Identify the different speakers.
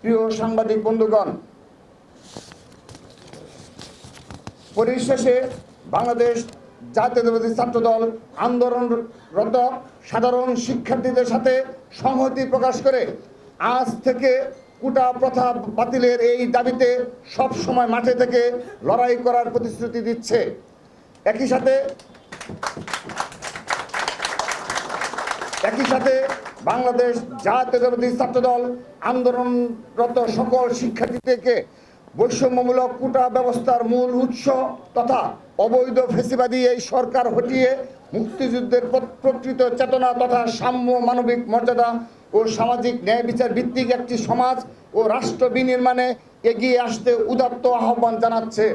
Speaker 1: প্রিয় সাংবাদিক বন্ধুগণ, পরিশেষে বাংলাদেশ জাতীয়তাবাদী ছাত্রদল আন্দোলনরত সাধারণ শিক্ষার্থীদের সাথে সংহতি প্রকাশ করে আজ থেকে কুটা প্রথা বাতিলের এই দাবিতে সব সময় মাঠে থেকে লড়াই করার প্রতিশ্রুতি দিচ্ছে। একই সাথে একই সাথে বাংলাদেশ জাতীয়তাবাদী ছাত্রদল আন্দোলনরত সকল শিক্ষার্থীদেরকে বৈষম্যমূলক কোটা ব্যবস্থার মূল উৎস তথা অবৈধ ফেসিবাদী এই সরকার হটিয়ে মুক্তিযুদ্ধের প্রকৃত চেতনা তথা সাম্য মানবিক মর্যাদা ও সামাজিক ন্যায় বিচার ভিত্তিক একটি সমাজ ও রাষ্ট্র বিনির্মাণে এগিয়ে আসতে উদাত্ত আহ্বান জানাচ্ছে।